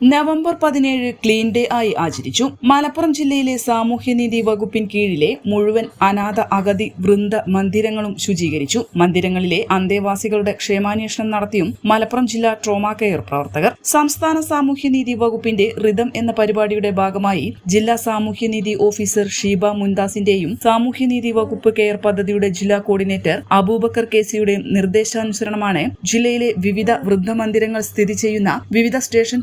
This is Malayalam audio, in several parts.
നവംബർ പതിനേഴ് ക്ലീൻ ഡേ ആയി ആചരിച്ചു. മലപ്പുറം ജില്ലയിലെ സാമൂഹ്യനീതി വകുപ്പിൻ കീഴിലെ മുഴുവൻ അനാഥ അഗതി വൃന്ദ മന്ദിരങ്ങളും ശുചീകരിച്ചു. മന്ദിരങ്ങളിലെ അന്തേവാസികളുടെ ക്ഷേമാന്വേഷണം നടത്തിയും മലപ്പുറം ജില്ലാ ട്രോമാ കെയർ പ്രവർത്തകർ. സംസ്ഥാന സാമൂഹ്യനീതി വകുപ്പിന്റെ റിതം എന്ന പരിപാടിയുടെ ഭാഗമായി ജില്ലാ സാമൂഹ്യനീതി ഓഫീസർ ഷീബ മുൻദാസിന്റെയും സാമൂഹ്യനീതി വകുപ്പ് കെയർ പദ്ധതിയുടെ ജില്ലാ കോർഡിനേറ്റർ അബൂബക്കർ കേസിയുടെ നിർദ്ദേശാനുസരണമാണ് ജില്ലയിലെ വിവിധ വൃദ്ധമന്ദിരങ്ങൾ സ്ഥിതി ചെയ്യുന്ന വിവിധ സ്റ്റേഷൻ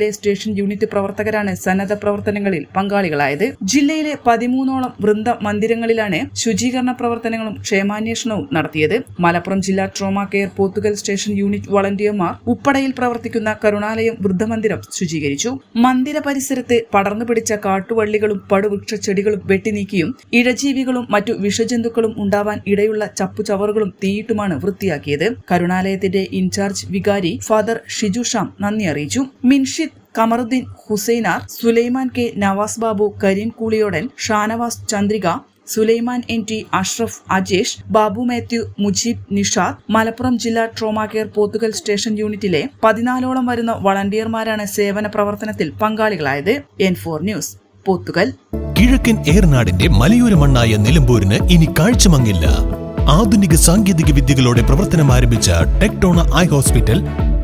പരിധികളിലെ സ്റ്റേഷൻ യൂണിറ്റ് പ്രവർത്തകരാണ് സന്നദ്ധ പ്രവർത്തനങ്ങളിൽ പങ്കാളികളായത്. ജില്ലയിലെ പതിമൂന്നോളം വൃന്ദ മന്ദിരങ്ങളിലാണ് ശുചീകരണ പ്രവർത്തനങ്ങളും ക്ഷേമാന്വേഷണവും നടത്തിയത്. മലപ്പുറം ജില്ലാ trauma care Pothukal station unit വളണ്ടിയർമാർ ഉപ്പടയിൽ പ്രവർത്തിക്കുന്ന കരുണാലയം വൃദ്ധമന്ദിരം ശുചീകരിച്ചു. മന്ദിര പരിസരത്ത് പടർന്നു പിടിച്ച കാട്ടുവള്ളികളും പടുവൃക്ഷ ചെടികളും വെട്ടിനീക്കിയും ഇഴജീവികളും മറ്റു വിഷജന്തുക്കളും ഉണ്ടാവാൻ ഇടയുള്ള ചപ്പുചവറുകളും തീയിട്ടുമാണ് വൃത്തിയാക്കിയത്. കരുണാലയത്തിന്റെ ഇൻചാർജ് വികാരി ഫാദർ ഷിജു ഷാം നന്ദി അറിയിച്ചു. Minshid Kamaruddin Hussainar Sulaiman K Navas Babu Kareem Kooliyodan Shanavas Chandrika Sulaiman N T Ashraf Ajesh Babu Mathew Mujeeb Nishad Malappuram ജില്ലാ ട്രോമാ കെയർ പോത്തുകൽ സ്റ്റേഷൻ യൂണിറ്റിലെ പതിനാലോളം വരുന്ന വളണ്ടിയർമാരാണ് സേവന പ്രവർത്തനത്തിൽ പങ്കാളികളായത്. N four news Pothukal. കിഴക്കൻ ഏർനാടിന്റെ മലയോര മണ്ണായ നിലമ്പൂരിന് ഇനി കാഴ്ചമങ്ങില്ല. ആധുനിക സാങ്കേതിക വിദ്യകളോടെ പ്രവർത്തനം ആരംഭിച്ച ടെക്ടോണ ഐ ഹോസ്പിറ്റൽ